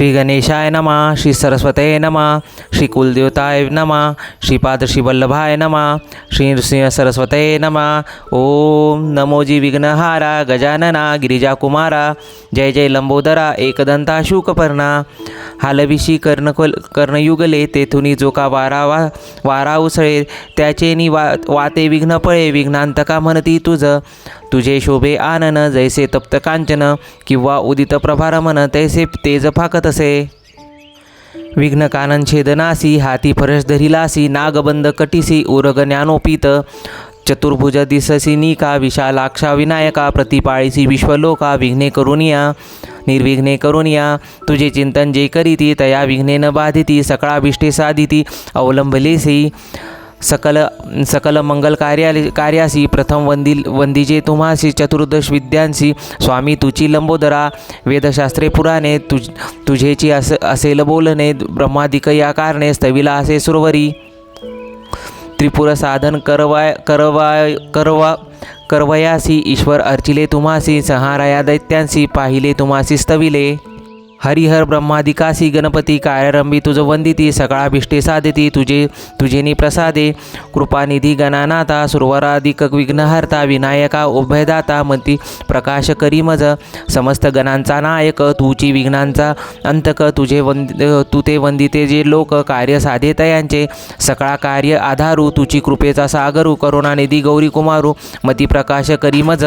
श्री गणेशाय नमा श्री सरस्वते नमा श्री कुलदेवताय नमा श्रीपाद श्री वल्लभाय नमा। श्री नृसिंह सरस्वते नमा ओम नमोजी विघ्नहारा गजानना गिरिजाकुमारा जय जय लंबोदरा एकदंता शुकपर्णा। हालविशी कर्णकोल कर्णयुगले तेथुनी जो का वारा वा वारा उसळे त्याचेनी वा वाते विघ्न पळे विघ्नांतका म्हणती तुझं। तुझे शोभे आनन जैसे तप्त कांचन किंवा उदित प्रभारमन तैसे तेज फाकतसे विघ्न कानन छेदनासी हाती फरस धरिलासी नागबंद कटिसी उरग ज्ञानोपीत. चतुर्भुज दिससी निका विशालाक्षा विनायका प्रतिपाळीसी विश्वलोका विघ्ने करुनिया निर्विघ्ने करुनिया. तुझे चिंतन जे करीती तया विघ्ने न बाधिती सकळाभिष्टे साधिती अवलंबलेसी सकल सकल मंगल कार्या कार्यासी प्रथम वंदिल वंदिजे तुम्हासी चतुर्दश विद्यांसी स्वामी तुची लंबोदरा वेदशास्त्रे पुराणे तुझ तुझेची अस असेल बोलणे ब्रह्मादिक या कारणे स्तविला असे सुरवरी त्रिपुर साधन करवाय करवाय करवा करवयासी ईश्वर अर्चिले तुम्हासी संहाराया दैत्यांसी पाहिले तुम्हासी स्तविले हरिहर ब्रह्मादिकासी गणपती कार्यारंभी तुझं वंदिती सकाळाभिष्टे साधिती तुझे तुझेनी प्रसादे. कृपानिधी गणानाथा सुरवराधिक विघ्नहर्ता विनायका उभयदाता मती प्रकाश करी मज. समस्त गणांचा नायक तुची विघ्नांचा अंतक तुझे वंद तू ते वंदिते जे लोक कार्य साधेत यांचे सकाळ कार्य आधारू तुझी कृपेचा सागरू करुणानिधी गौरी कुमारू मती प्रकाश करी मज.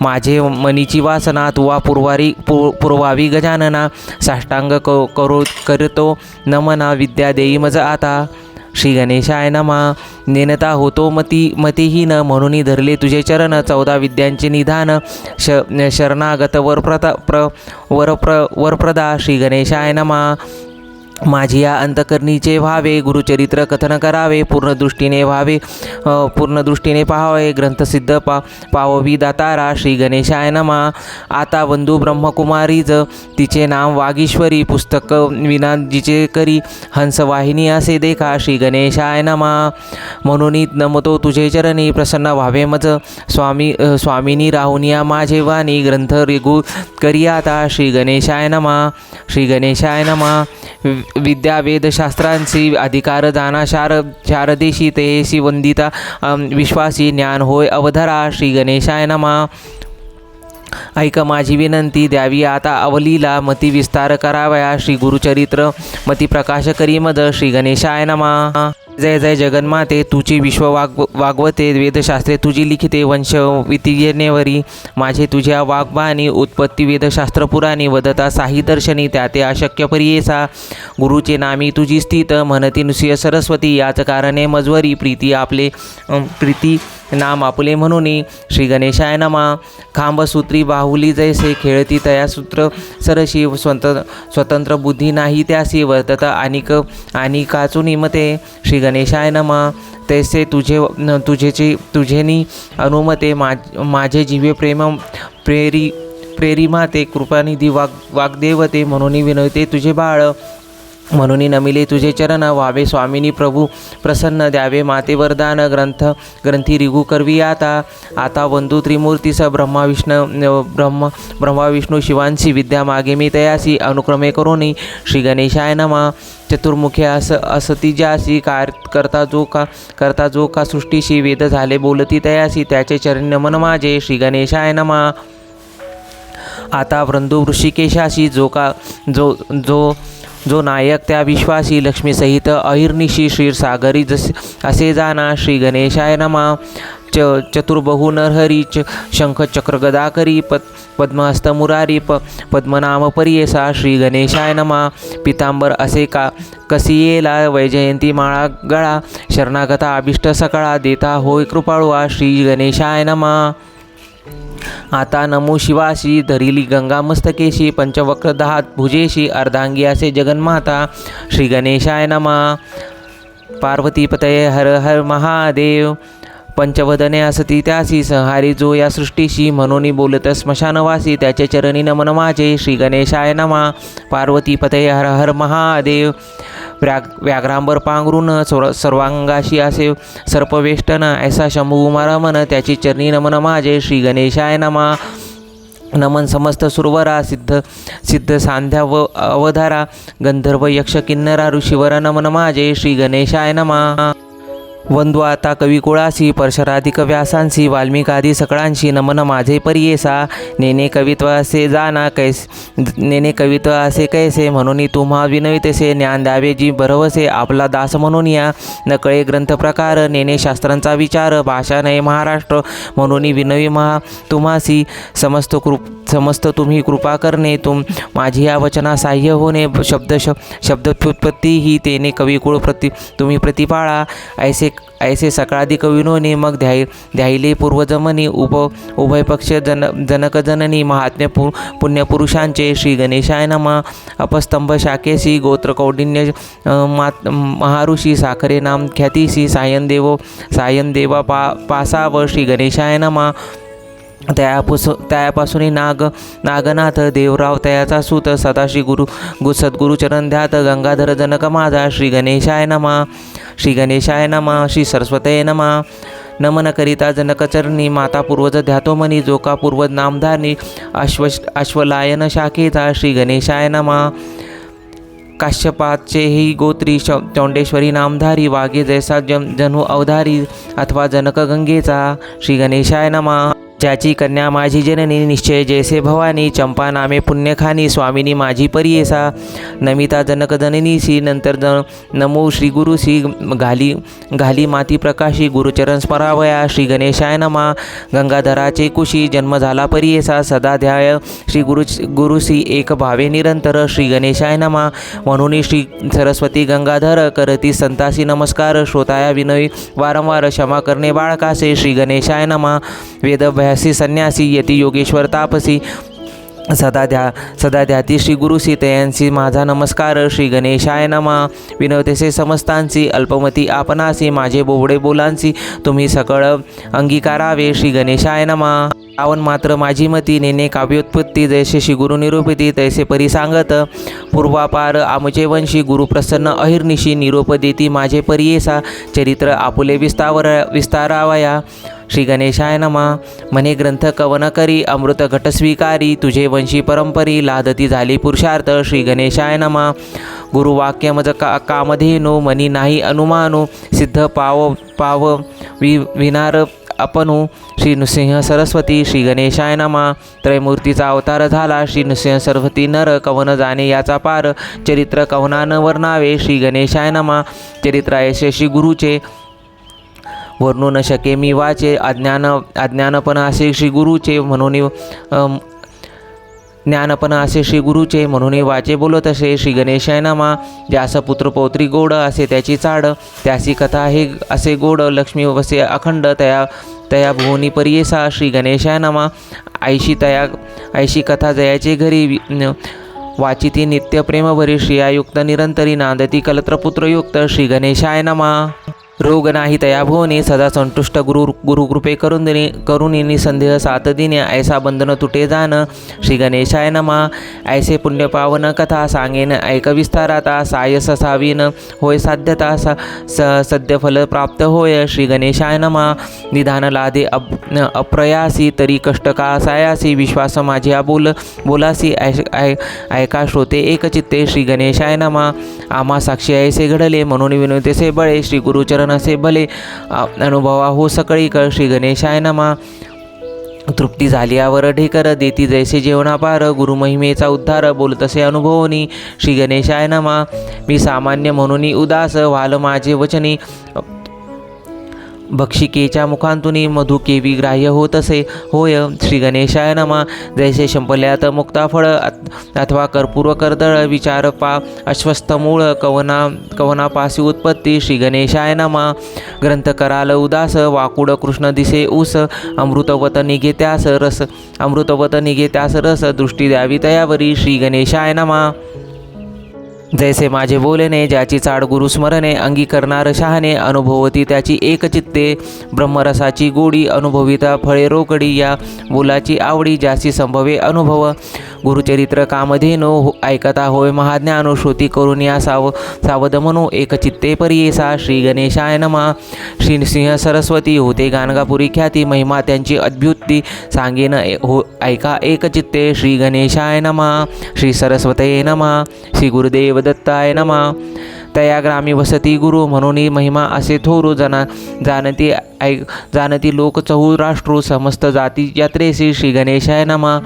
माझे मनीची वासना तुवा पूर्वारी पु पूर्वावी गजानना. साष्टांग क करो करतो. नमना विद्या देई मज आता. श्री गणेशाय नमा. नेनता होतो मती मतीहीन म्हणून धरले तुझे चरण. चौदा विद्यांचे निधान. श शरणागत वरप्रता प्र वरप्र वरप्रदा. श्री गणेशाय नमा. माझी या अंतकरणीचे व्हावे गुरुचरित्र कथन करावे पूर्णदृष्टीने व्हावे पूर्ण पूर्णदृष्टीने पाहावे ग्रंथसिद्ध पा पाववी दातारा श्री गणेशाय नमा. आता बंधू ब्रह्मकुमारीज तिचे नाम वागीश्वरी पुस्तक विना जिचे करी हंसवाहिनी असे देखा श्री गणेशाय नमा. म्हणून नमतो तुझे चरणी प्रसन्न व्हावे मज. स्वामी स्वामिनी राहुनिया माझे वाणी ग्रंथ रेगू करी आता श्री गणेशाय नमा. श्री गणेशाय नमा. विद्या वेदशास्त्रांची अधिकार जाना शार शारदेशी तेशी वंदिता विश्वासी ज्ञान होय अवधरा श्री गणेशाय नमा। ऐक माझी विनंती द्यावी. आता अवलीला मती विस्तार करावया. श्री गुरुचरित्र मती प्रकाश करी मद. श्री गणेशाय नमा. जय जय जगन्माते. तुझी विश्व वाग वागवते. वेदशास्त्रे तुझी लिखिते. वंश वितीयनेवरी माझे तुझ्या वाग्बाणी उत्पत्ती वेदशास्त्र पुराणी. वदता साही दर्शनी. त्या ते अशक्य परियेसा. गुरुचे नामी तुझी स्थित. म्हणती नुसिय सरस्वती. याच कारणे मजवरी. प्रीती आपले प्रीती नाम आपुले म्हणून. श्री गणेशाय नमा. खांबसूत्री बाहुली जैसे खेळती तया सूत्र. सरशी स्वत स्वतंत्र बुद्धी नाही त्यासी वर्तत आणिक आणि काचून मते श्री गणेशाय नमा. तैसे तुझे तुझेची तुझेनी अनुमते. मा माझे जीवे प्रेम प्रेरी प्रेरी माते कृपानिधी वाग वाग्देवते. म्हणून विनवते तुझे बाळ. म्हणून नमिले तुझे चरण व्हावे. स्वामिनी प्रभू प्रसन्न द्यावे. माते वरदान ग्रंथ ग्रंथी रिगू करवी आता. आता वंदू त्रिमूर्तीस ब्रह्माविष्ण ब्रह्मा विष्णू ब्रह्म ब्रह्मा विष्णू शिवांशी विद्या मागे मी तयासी. अनुक्रमे करोनी. श्री गणेशाय नमा. चतुर्मुखे अस असती ज्यासी कार करता जो का करता जो का सृष्टीशी वेद झाले बोलती तयासी. त्याचे चरण नमन माझे. श्री गणेशाय नमा. आता वृंदू ऋषिकेशाशी जो का जो जो जो नायक त्या विश्वासी लक्ष्मीसहित अहिर्निशी क्षीरसागरी जसे असे जाना श्री गणेशाय नमा. च चतुर्बहू नरहरी च शंख चक्र गदाकरी पद पद्महस्त मुरारी प पद्मनाम परियेसा श्री गणेशाय नमा. पितांबर असे का कसियेला वैजयंती माळा गळा. शरणागता अभिष्ट सकाळा देता होय कृपाळुआ श्री गणेशाय नमा. आता नमो शिवाशी धरिली गंगा मस्तकेशी पंचवक्रदहात भुजेशी अर्धांगी असे जगन्माता श्री गणेशाय नमा। पार्वतीपतये हर हर महादेव। पंचवदने असती त्यासी संहारी जो या सृष्टीशी म्हणून बोलत स्मशानवासी त्याचे चरणी नमन माझे श्री गणेशाय नमा। पार्वतीपतये हर हर महादेव। व्याग व्याघ्रांबर पांघरून सर्व सर्वांगाशी असे सर्पवेष्टन ऐसा शंभू मन त्याची चरणी नमन माझे श्री गणेशाय नमा नमन समस्त सुरवरा सिद्ध सिद्ध सांध्या व अवधारा गंधर्व यक्ष किन्नरा ऋषीवर नमन माझे श्री गणेशाय नमा। वंदू आता कविकुळासी परशराधिक व्यासांशी वाल्मिकादी सकळांशी नमन माझे परियेसा. नेने कवित्व असे जाना कैस नेने कवित्व असे कैसे म्हणून तुम्हा विनवितसे ज्ञान द्यावे जी भरवसे आपला दास म्हणून या. नकळे ग्रंथ प्रकार नेने शास्त्रांचा विचार भाषा नये महाराष्ट्र म्हणून विनवी महा तुम्हासी. समस्त कृप समस्त तुम्ही कृपा करणे तुम माझी या वचना साह्य होणे शब्द शब्द शब्दोत्पत्ती ही तेने कविकुळ प्रति तुम्ही प्रतिपाळा. ऐसे ऐसे सकाळादी कविनोनी मग ध्याय ध्यायले पूर्वजमनी उप उभयपक्ष जन जनकजननी महात्म्य पु पुण्यपुरुषांचे श्री गणेशाय नमा अपस्तंभ शाखेसी गोत्र कौंडिन्य मात महाऋषी साखरे नाम ख्यातीसी सायनदेव सायनदेवा पा पासाव श्री गणेशाय नमा त्यापास त्यापासून नाग नागनाथ देवराव तयाचा सूत सदाश्री गुरु गु सद्गुरुचरण ध्यात गंगाधर जनक माझा श्री गणेशाय नमा श्री गणेशाय नमा श्री सरस्वतये नमा नमन करिता जनकचरणी माता पूर्वज ध्यातो मनी जोका पूर्वज नामधारणी अश्व अश्वलायन शाखेचा श्री गणेशाय नमा काश्यपाचे गोत्री श चौंडेश्वरी नामधारी वाघे जैसा जन जन्हू अवधारी अथवा जनक गंगेचा श्री गणेशाय नमा ज्याची कन्या माझी जननी निश्चय जैसे भवानी चंपा नामे पुण्यखानी स्वामिनी माझी परियेसा। नमिता जनक जननीसी नंतर ज नमो श्री गुरुसी घाली घाली माती प्रकाशी गुरुचरण स्मरावया श्री गणेशाय नमा। गंगाधराचे कुशी जन्म झाला परियेसा। सदा ध्याय श्री गुरु गुरुसी एक भावे निरंतर श्री गणेशाय नमा। म्हणून श्री सरस्वती गंगाधर करती संतासी नमस्कार। श्रोताया विनयी वारंवार क्षमा करणे बाळकासे। श्री गणेशाय नमा। वेदभ्या संन्यासी यती योगेश्वर तापसी। सदा ध्या सदा ध्याती श्री गुरु सीतयांसी माझा नमस्कार श्री गणेशाय नमा। विनवतेसे समस्तांसी अल्पमती आपणासी माझे बोबडे बोलांसी। तुम्ही सकळ अंगीकारावे श्री गणेशाय नमा। पावन मात्र माझी मती नेने काव्योत्पत्ती जैसे श्री गुरु निरूपिती तैसे परी सांगत। पूर्वापार आमचे वंशी गुरुप्रसन्न अहिर्निशी निरोप देती माझे परियेसा। चरित्र आपुले विस्तावर विस्तारावया। श्री गणेशाय नमा. मने ग्रंथ कवन करी अमृत घट स्वीकारी तुझे वंशी परंपरी लादती झाली पुरुषार्थ श्री गणेशाय नमा. गुरुवाक्य मज का कामधेनो मनी नाही अनुमानो सिद्ध पाव पाव वि विनार अपनु. श्री नृसिंह सरस्वती श्री गणेशाय नमा. त्रयमूर्तीचा अवतार झाला श्री नृसिंह सरस्वती नर कवन जाणे याचा पार. चरित्र कवनान वर्णावे श्री गणेशाय नमा चरित्र यशस्वी गुरुचे वर्णू न शके. मी वाचे अज्ञान अज्ञानपण असे श्री गुरुचे म्हणून ज्ञानपण असे श्री गुरुचे म्हणून वाचे बोलत असे. श्री गणेशाय नमा. ज्यास पुत्र पौत्री गोड असे त्याची चाड. त्यासी कथा हे असे गोड. लक्ष्मी वसे अखंड तया तया भुवनी परियेसा श्री गणेशाय नामा. ऐशी तया ऐशी कथा जयाचे घरी. वाचिती नित्य प्रेमभरी श्रियायुक्त निरंतरी नांदती कलत्रपुत्रयुक्त. श्री गणेशाय नमा. रोग नाही तया सदा संतुष्ट गुरु गुरुकृपे करून दिने करुणी निसंदेह साथ दिने ऐसा बंधन तुटे जाणं श्री गणेशाय नमा। ऐसे पुण्य पावन कथा सांगेन ऐक विस्ताराता सायस सावीन होय साध्यता स स सद्य फल प्राप्त होय। श्री गणेशाय नमा। निधान लादे अप अप्रयासी तरी कष्ट का सायासी। विश्वास माझ्या बोल बोलासी। ऐश ऐ ऐका श्रोते एकचित्ते। श्री गणेशाय नमा। आम्हा साक्षी ऐसे घडले. म्हणून विनोतेसे बळे श्री गुरुचरण असे भले. अनुभवा हो सकळी कळ श्री गणेशाय नमा. तृप्ती झाली आवर ढेकर देती जैसे जेवणापार गुरुमहिमेचा उद्धार बोलतसे अनुभवनी. श्री गणेशाय नमा. मी सामान्य म्हणून उदास व्हाल माझे वचनी. भक्षिकेच्या मुखांतून मधुकेवी ग्राह्य होत असे. होय श्री गणेशाय नमा. जैसे शंपल्यात मुक्ताफळ अथवा कर्पूर कर्दळ विचार पा अश्वस्थ मूळ कवना कवनापासी उत्पत्ती श्री गणेशाय नमा. ग्रंथ कराल उदास वाकुड कृष्ण दिसे ऊस अमृतवत निघे त्यास रस अमृतवत निघे त्यास रस दृष्टी द्यावी तयावरी श्री गणेशाय नमा. जैसे माझे बोलणे ज्याची चाड गुरुस्मरणे अंगीकरणार शहाणे अनुभवती त्याची एकचित्ते ब्रह्मरसाची गोडी अनुभविता फळे रोकडी या बोलाची आवडी ज्याची संभवे अनुभव. गुरुचरित्र कामधेनो हो, ऐकता होय महाज्ञानो श्रुती करून या साव सावध मनो एकचित्ते परियेसा श्री गणेशाय नमा. श्री सिंह सरस्वती होते गाणगापुरी ख्याती महिमा त्यांची अद्भुती सांगेन ए- हो ऐका एकचित्ते श्री गणेशाय नमा. श्री सरस्वते नमा. श्री गुरुदेव दत्ताय नमा. तया ग्रामी वसती गुरु म्हणून महिमा असे थोरू जना जाणती ऐक जाणती लोक चहू राष्ट्रू समस्त जाती यात्रेसी श्री गणेशाय नमा.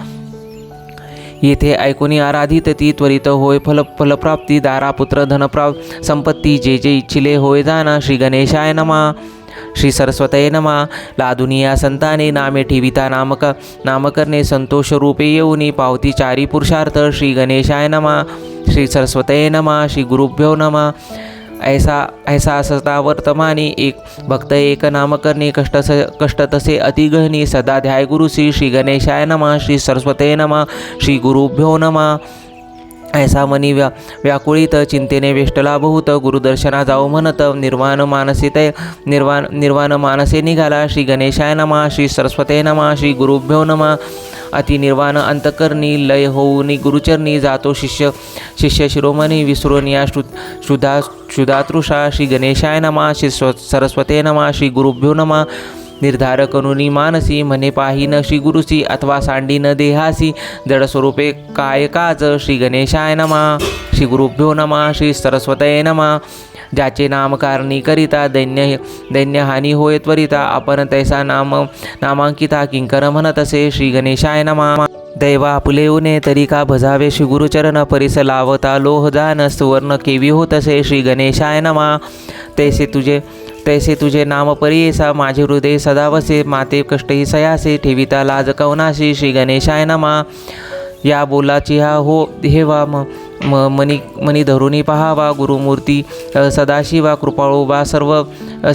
येथे ऐकून आराधित ती त्वरित होय फल फलप्राप्ती दारा पुत्र धनप्राप संपत्ती जे जे इच्छिले होय जाना श्री गणेशाय नमा. श्री सरस्वतये नमा। लादुनिया संताने नामे ठेविता नामक। नामकरणे संतोष रूपे येऊनी पावती चारी पुरुषार्थ श्री गणेशाय नमा। श्री सरस्वतये नमा। श्री गुरुभ्यो नमा। ऐसा ऐसा सदा वर्तमानी एक भक्त एक नामकरणी कष्ट कष्ट तसे अतिगहनी सदा ध्याय गुरुश्री श्री गणेशाय नमा। श्री सरस्वते नमा। श्री गुरुभ्यो नमा। ऐसा मनी व्या व्याकुळीत चिंतेने वेष्टला बहुत गुरुदर्शना जाऊ म्हणत निर्वाण मानसे ते निर्वाण निर्वाण मानसे निघाला श्री गणेशाय नमा श्री सरस्वते नमा श्री गुरुभ्यो नमा. अति निर्वाण अंतकरणी लय होऊनी गुरुचरणी जातो शिष्य शिष्य शिरोमणी विसरून या श्रु शुद्धा शुधातृषा श्री गणेशाय नमा श्री स्व सरस्वते नमा श्री गुरुभ्यो नमा. निर्धार करुनी मानसी म्हणे न श्री गुरुसी अथवा सांडीन देहासी। जडस्वरूपे काय काज श्री गणेशाय नमा। श्री गुरुभ्यो नमा श्री सरस्वतये नमा। ज्याचे नामकारणी करिता दैन्य दैन्यहानी होय त्वरिता। आपण तैसा नाम नामांकिता किंकर म्हणत असे श्री गणेशाय नमा। दैवा आपले उने तरी का भजावे श्री गुरुचरण परिस लावता लोह दान सुवर्ण केवी होत असे श्री गणेशाय नमा। तैसे तुझे तैसे तुझे नाम परियेसा माझे हृदय सदावसे माते कष्टही सयासे ठेविता लाज कवनाशी श्री गणेशाय नमा। या बोलाची हा हो हेवा म म मनी मनी धरुणी पहावा गुरुमूर्ती सदाशिवा कृपाळू बा सर्व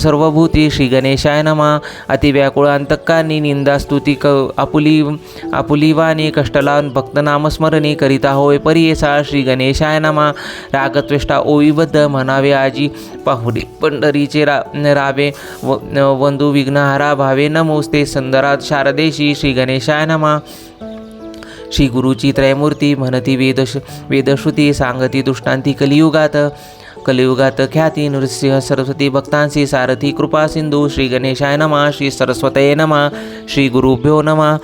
सर्वभूती श्री गणेशाय नमा. अतिव्याकुळ अंतकांनी निंदा स्तुती क आपुली आपुली वाणी कष्टला भक्त नामस्मरणी करिता होय परियेसा श्री गणेशाय नमा. रागत्वेष्टा ओवीबद्ध म्हणावे आजी पाहुली पंढरीचे रा रावे व वंधू विघ्नहारा भावे नमोस्ते संदरात शारदेशी श्री गणेशाय नमा. श्री गुरुची त्रयमूर्ती म्हणती वेदश वेदश्रुती सांगती दृष्टांती कलियुगात. कलियुगात ख्याती नृसिंह सरस्वती भक्तांशी सारथी कृपा सिंधू श्री गणेशाय नमा श्री सरस्वतये नमा श्री गुरुभ्यो नमा.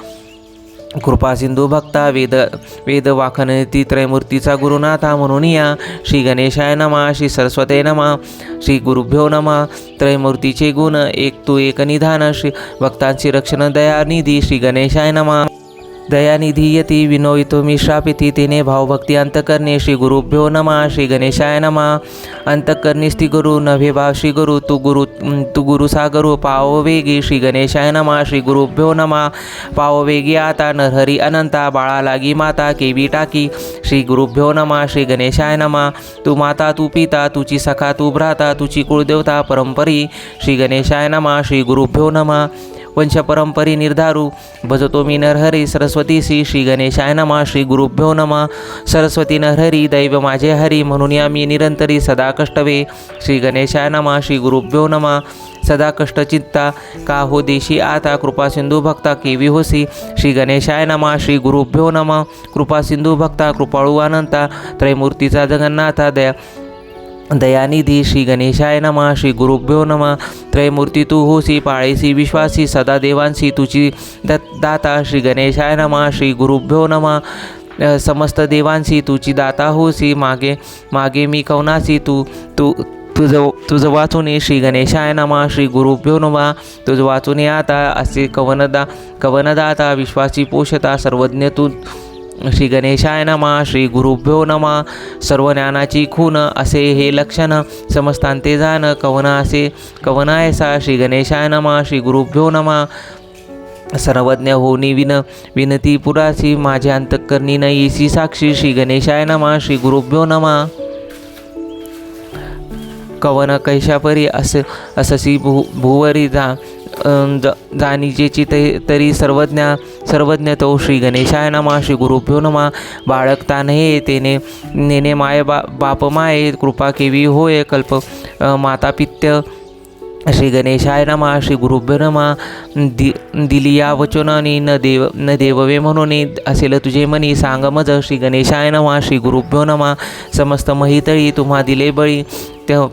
कृपा सिंधू भक्ता वेद वेद वाखनती त्रयमूर्तीचा गुरुनाथा म्हणून या. श्री गणेशाय नमा श्री सरस्वते नमा श्री गुरुभ्यो नमा. त्रयमूर्तीचे गुण एक तू एक निधान श्री भक्तांची रक्षण दयानिधी श्री गणेशाय नमा. दयानिधी यती विनोयितो मिश्रापिती तिने भावभक्ती अंतकरणे श्री गुरुभ्यो नमा श्री गणेशाय नमा। अंतकरणी स्ती गुरु नभे भाव श्री गुरु तू गुरु तू गुरु सागरु पाववेगी पाव वेगी। श्री गणेशाय नमा श्री गुरुभ्यो नमा। पाव वेगी आता नरहरी अनंता बाळा लागी माता केवी टाकी। श्री गुरुभ्यो नमा श्री गणेशाय नमा। तू माता तू पिता तुची सखा तू भ्राता तुची कुळदेवता परंपरी। श्री गणेशाय नमा श्री गुरुभ्यो नमा। वंशपरंपरी निर्धारू। भजतो मी नरहरी सरस्वती श्री गणेशाय नमा श्री गुरुभ्यो नमा। सरस्वती नरहरी दैव माझे हरी म्हणून या मी निरंतरी सदा कष्टवे। श्री गणेशाय नमा श्री गुरुभ्यो नमा। सदा कष्टचित्ता का हो देशी आता कृपा सिंधू भक्ता केवी होसी श्री गणेशाय नमा श्री गुरुभ्यो नमा। कृपा सिंधू भक्ता कृपाळू अनंता। त्रयमूर्तीचा जगन्नाथा दया दयानिधी श्री गणेशाय नमा श्री गुरुभ्यो नमा। त्रयमूर्ती तू होसी पाळेसी विश्वासी सदा देवांसी तुझी दत् दाता। श्री गणेशाय नमा श्री गुरुभ्यो नमा समस्त देवांसी तुझी दाता होसी मागे मागे मी कवनासी तू तू तुझं तुझं वाचून श्री गणेशाय नमा श्री गुरुभ्यो नमा। तुझं वाचून आता असे कवनदा कवनदाता विश्वासी पोषता सर्वज्ञ तू श्री गणेशाय नमा श्री गुरुभ्यो नमा. सर्व ज्ञानाची खून असे हे लक्षण समजतांते जाण कवन असे कवनायसा. श्री गणेशाय नमा श्री गुरुभ्यो नमा. सर्वज्ञ होनी विन विनती पुरासी. माझे अंतकरणी नयी येसी साक्षी. श्री गणेशाय नमा श्री गुरुभ्यो नमा. कवन कैशापरी अस अससी भू भुवरी जा जा ज जाणीजेची तरी सर्वज्ञा. सर्वज्ञ तो श्री गणेशाय नमा श्री गुरुभ्यो नमा। बाळकता नये तेने नेने माय बा बाप माये कृपा केवी होय कल्प। मातापित्य माता पित्य श्री गणेशाय नमा श्री गुरुभ्यो नमा। दि दिलिया वचनाने न देव न देववे म्हणून असेल तुझे मनी सांग मज श्री गणेशाय नमा श्री गुरुभ्यो नमा। समस्त महितळी तुम्हा दिले बळी त्या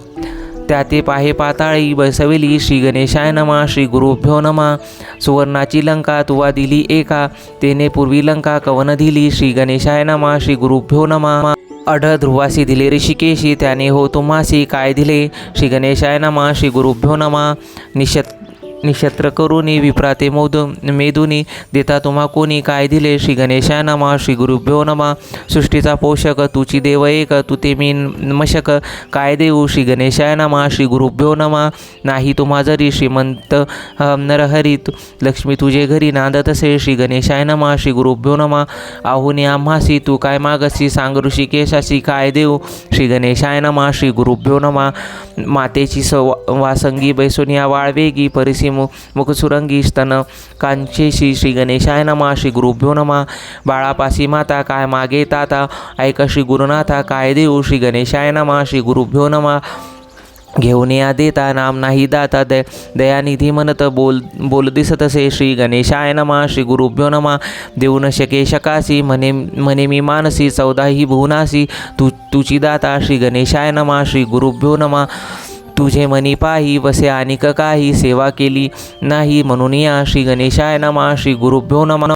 त्या ते पाहे पाताळी बसविली श्री गणेशाय नमा श्री गुरुभ्यो नमा. सुवर्णाची लंका तुवा दिली एका तेने पूर्वी लंका कवन दिली. श्री गणेशाय नमा श्री गुरुभ्यो नमा. अढ ध्रुवासी दिले ऋषिकेशी त्याने हो तुम्हासी काय दिले? श्री गणेशाय नमा श्री गुरुभ्यो नमा. निशत निक्षत्र करुनी विप्राते मोद मेदुनी देता तुम्हा कोणी काय दिले? श्री गणेशा नमा श्री गुरुभ्यो नमा. सृष्टीचा पोषक तुची देव एक तू ते मी मशक काय देऊ? श्री गणेशाय नमा श्री गुरुभ्यो नमा. नाही तुम्हा जरी श्रीमंत नरहरित. लक्ष्मी तुझे घरी नांदत असे. श्री गणेशाय नमा श्री गुरुभ्यो नमा. आहुनी आम्हासी तू काय मागसी? सांग ऋषिकेशासी काय देऊ? श्री गणेशाय नमा श्री गुरुभ्यो नमा. मातेची सव वासंगी बैसोनिया वाळवेगी. परिसी मु मुखसुरंगी स्तन कांचेशी श्री गणेशाय नमा श्री गुरुभ्यो नमा। बाळापासी माता काय मागे ताता? ऐक श्री गुरुनाथा काय देऊ? श्री गणेशाय नमा श्री गुरुभ्यो नमा। घेऊन या देता नाम नाही दाता दय दयानिधी म्हणत बोल बोल दिसत असे। श्री गणेशाय नमा श्री गुरुभ्यो नमा। देऊ न शके शकासी म्हणे म्हणे मी मानसी चौदाही भुवनासी। तू तुची दाता श्री गणेशाय नमा श्री गुरुभ्यो नमा। तुझे मनी पाही वसे अनिक काही सेवा केली नाही म्हणून या श्री गणेशाय नमा श्री गुरुभ्यो नमा.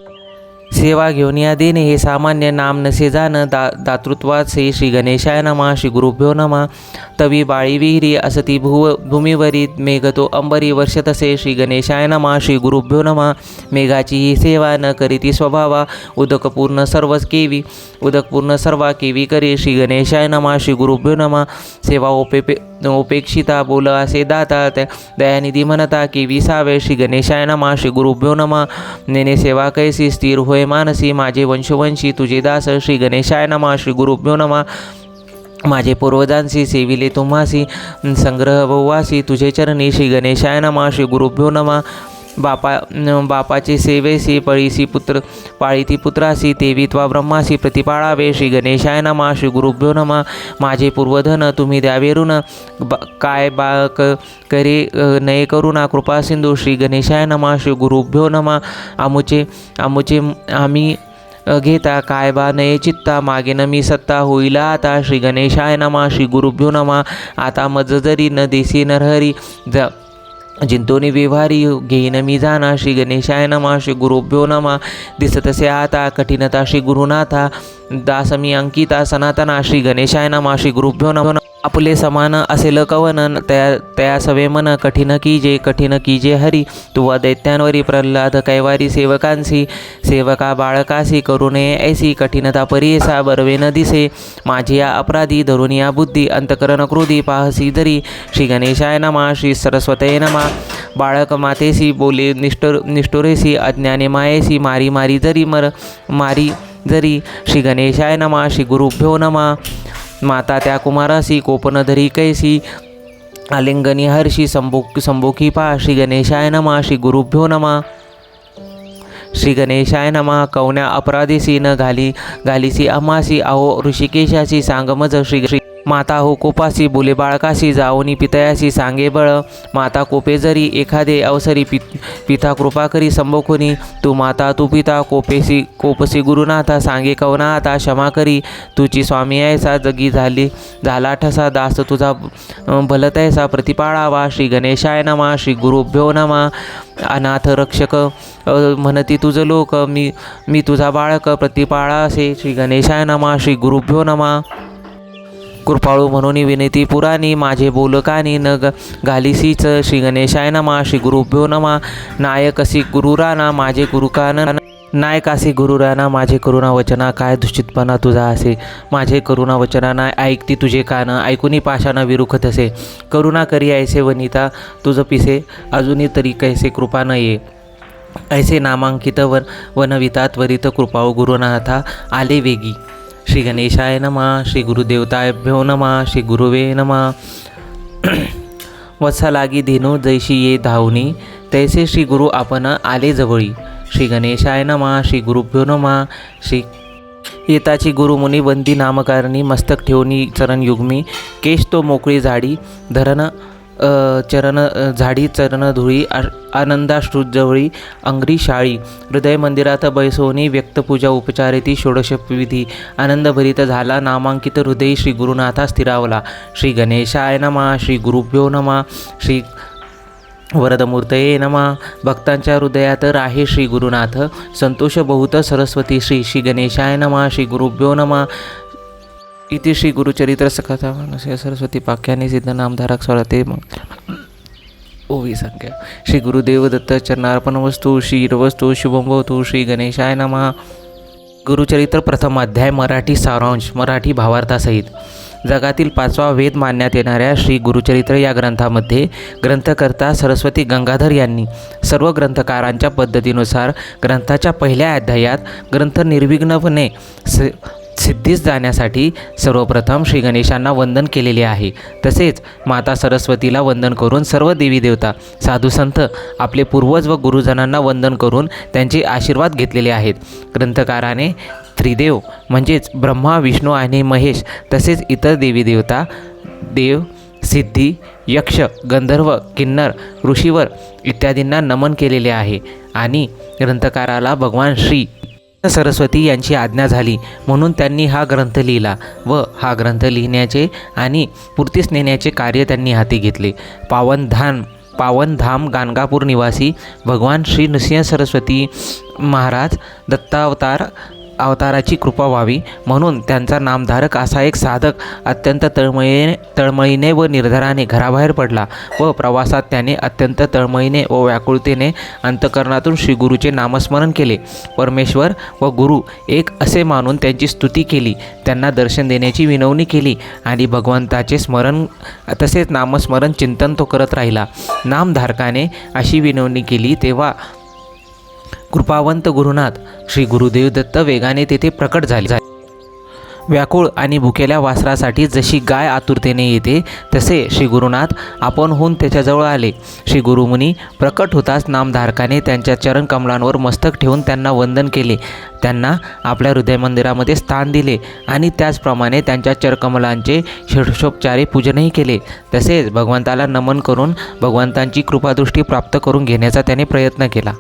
सेवा घेऊन या देणे हे सामान्य नाम नसे जाणं दा दातृत्वाचे श्री गणेशाय नमा श्री गुरुभ्यो नमा. तवी बाळी विहिरी असती भुव भूमीवरी मेघतो अंबरी वर्ष तसे श्री गणेशाय नमा श्री गुरुभ्यो नमा. मेघाची ही सेवा न करीती स्वभावा उदकपूर्ण सर्वच केवी उदकपूर्ण सर्वा केवी करे श्री गणेशाय नमा श्री गुरुभ्यो नमा. सेवा ओपेपे उपेक्षिता बोल असे दाता दयानिधी म्हणता की विसावे श्री गणेशाय नमा श्री गुरुभ्यो नमा. नेने सेवा कैसी स्थिर होय मानसी माझे वंशवंशी तुझे दास श्री गणेशाय नमा श्री गुरुभ्यो नमा. माझे पूर्वजांशी सेविले तुम्हासी संग्रह बहुवासी तुझे चरणी श्री गणेशाय नमा श्री गुरुभ्यो नमा. बापा बापाचे सेवेसी पळीसी पुत्र पाळीती पुत्रासी तेवित्वा ब्रह्मासी प्रतिपाळावे श्री गणेशाय नमा श्री गुरुभ्यो नमा. माझे पूर्वधन तुम्ही द्यावे ऋण बा काय बा क करे नये करुणा कृपासिंधू श्री गणेशाय नमा श्री गुरुभ्यो नमा. आमुचे आमुचे आम्ही घेता. काय बा नये चित्ता मागे न मी सत्ता. होईला आता श्री गणेशाय नमा श्री गुरुभ्यो नमा. आता मज जरी न देसी नरहरी ज जिंतोनी व्यवहारी घेईन मी जाना श्री गणेशाय नमा श्री गुरुभ्यो नमा। दिसतसे आता कठीणता श्री गुरुनाथा दास मी अंकिता सनातना श्री गणेशाय नमा श्री गुरुभ्यो नम आपले समान असेल कवन तया तया सवे मन कठीण कीजे कठीण कीजे हरी। तुवा दैत्यांवरी प्रल्हाद कैवारी सेवकांसी सेवका बाळकासी करुणे ऐसी कठीणता परियसा बरवे न दिसे। माझी या अपराधी धरून या बुद्धी अंतकरण क्रोधी पाहसी जरी श्री गणेशाय नमा श्री सरस्वतये नमा। बाळक मातेसी बोले निष्ठुर निष्ठुरेसी अज्ञाने मायेसी मारी मारी जरी मर मारी जरी श्री गणेशाय नमा श्री गुरुभ्यो नमा। माता त्या कुमारासी कोपनधरी कैसी आलिंगनी हर्षी संभो संभोखी पा श्री गणेशाय नमा श्री गुरुभ्यो नमा। श्री गणेशाय नमा कवण्या अपराधीसी न घाली घालीसी अमासी अहो ऋषिकेशासी सांगमज श्री श्री माता हो कोपासी बोले बाळकाशी जाओनी पितयाशी सांगे बळ. माता कोपे जरी एखादे अवसरी पि पिता कृपा करी संभोखुनी तू माता तू पिता कोपेसी कोपसी गुरुनाथा सांगे कवना आता क्षमा करी. तुझी स्वामी ऐसा जगी झाली झाला ठसा दास तुझा भलत भलतैसा प्रतिपाळावा. श्री गणेशाय नमा श्री गुरुभ्यो नमा. अनाथ रक्षक म्हणती तुझं लोक मी मी तुझा बाळक प्रतिपाळा असे श्री गणेशाय नमा श्री गुरुभ्यो नमा. कृपाळू म्हणून विनती पुराणी माझे बोलकानी न ग घालिसीच. श्री गणेशाय नमा श्री गुरुभ्यो नमा. नायकसी गुरुराना माझे गुरुकान नायकासी गुरुराना माझे करुणा वचना काय दुश्चितपणा तुझा असे? माझे करुणा वचना नाय ऐकती तुझे कान. ऐकुनी पाशाना विरुखत असे. करुणा करी ऐसे वनिता तुझं पिसे. अजूनही तरी कैसे कृपा न ये ऐसे नामांकित वन वनविता त्वरित कृपाऊ गुरुनाथा आले वेगी. श्री गणेशाय नमा श्री गुरुदेवताभ्यो नमा श्री गुरुवे नमा। वत्सा लागी धेनू जैशी ये धावनी तैसे श्री गुरु आपण आले जवळी। श्री गणेशाय नमा श्री गुरुभ्यो नमा श्री येताची गुरुमुनी बंदी नामकारणी मस्तक ठेवणी चरण युग्मी केश तो मोकळी झाडी धरण चरण झाडी चरण धुळी आनंदाश्रुत आनंदाश्रुजवळी अंगरी शाळी हृदय मंदिरात बैसोनी व्यक्तपूजा उपचारिती षोडशविधी आनंदभरित झाला नामांकित हृदय श्री गुरुनाथा स्थिरावला श्री गणेशाय नमा श्री गुरुभ्यो नमा श्री वरदमूर्तये नमा भक्तांच्या हृदयात राहे श्री गुरुनाथ संतोष बहुत सरस्वती श्री श्री गणेशाय नमा श्री गुरुभ्यो नमा इति श्री गुरुचरित्र सखता सरस्वती पाख्याने सिद्ध नामधारक स्वरते ओवी संख्या. श्री गुरुदेव दत्त चरणार्पण वस्तू क्षीरवस्तू शुभमवतू श्री गणेशाय नमा. गुरुचरित्र प्रथम अध्याय मराठी सारांश मराठी भावार्थासहित जगातील पाचवा वेद मानण्यात येणाऱ्या श्री गुरुचरित्र या ग्रंथामध्ये ग्रंथकर्ता सरस्वती गंगाधर यांनी सर्व ग्रंथकारांच्या पद्धतीनुसार ग्रंथाच्या पहिल्या अध्यायात ग्रंथ निर्विघ्नपणे स सिद्धीस जाण्यासाठी सर्वप्रथम श्री गणेशांना वंदन केलेले आहे. तसेच माता सरस्वतीला वंदन करून सर्व देवी देवता साधू संत आपले पूर्वज व गुरुजनांना वंदन करून त्यांचे आशीर्वाद घेतलेले आहेत. ग्रंथकाराने त्रिदेव म्हणजेच ब्रह्मा विष्णू आणि महेश तसेच इतर देवी देवता देव सिद्धी यक्ष गंधर्व किन्नर ऋषीवर इत्यादींना नमन केलेले आहे. आणि ग्रंथकाराला भगवान श्री सरस्वती यांची आज्ञा झाली. म्हणून त्यांनी हा ग्रंथ लिहिला व हा ग्रंथ लिहिण्याचे आणि पूर्तीस नेण्याचे कार्य त्यांनी हाती घेतले. पावनधाम पावनधाम गाणगापूर निवासी भगवान श्री नृसिंह सरस्वती महाराज दत्तावतार अवताराची कृपा व्हावी. म्हणून त्यांचा नामधारक असा एक साधक अत्यंत तळमळीने तळमळीने व निर्धाराने घराबाहेर पडला व प्रवासात त्याने अत्यंत तळमळीने व व्याकुळतेने अंतकरणातून श्रीगुरूचे नामस्मरण केले. परमेश्वर व गुरु एक असे मानून त्यांची स्तुती केली. त्यांना दर्शन देण्याची विनवणी केली आणि भगवंताचे स्मरण तसेच नामस्मरण चिंतन तो करत राहिला. नामधारकाने अशी विनवणी केली तेव्हा कृपावंत गुरुनाथ श्री गुरुदेव दत्त वेगाने तेथे प्रकट झाले. व्याकुळ आणि भुकेल्या वासरासाठी जशी गाय आतुरतेने येते तसे श्री गुरुनाथ आपण होऊन त्याच्याजवळ आले. श्री गुरुमुनी प्रकट होताच नामधारकाने त्यांच्या चरणकमलांवर मस्तक ठेवून त्यांना वंदन केले. त्यांना आपल्या हृदय मंदिरामध्ये स्थान दिले आणि त्याचप्रमाणे त्यांच्या चरकमलांचे षडशोपचारे पूजनही केले. तसेच भगवंताला नमन करून भगवंतांची कृपादृष्टी प्राप्त करून घेण्याचा त्याने प्रयत्न केला.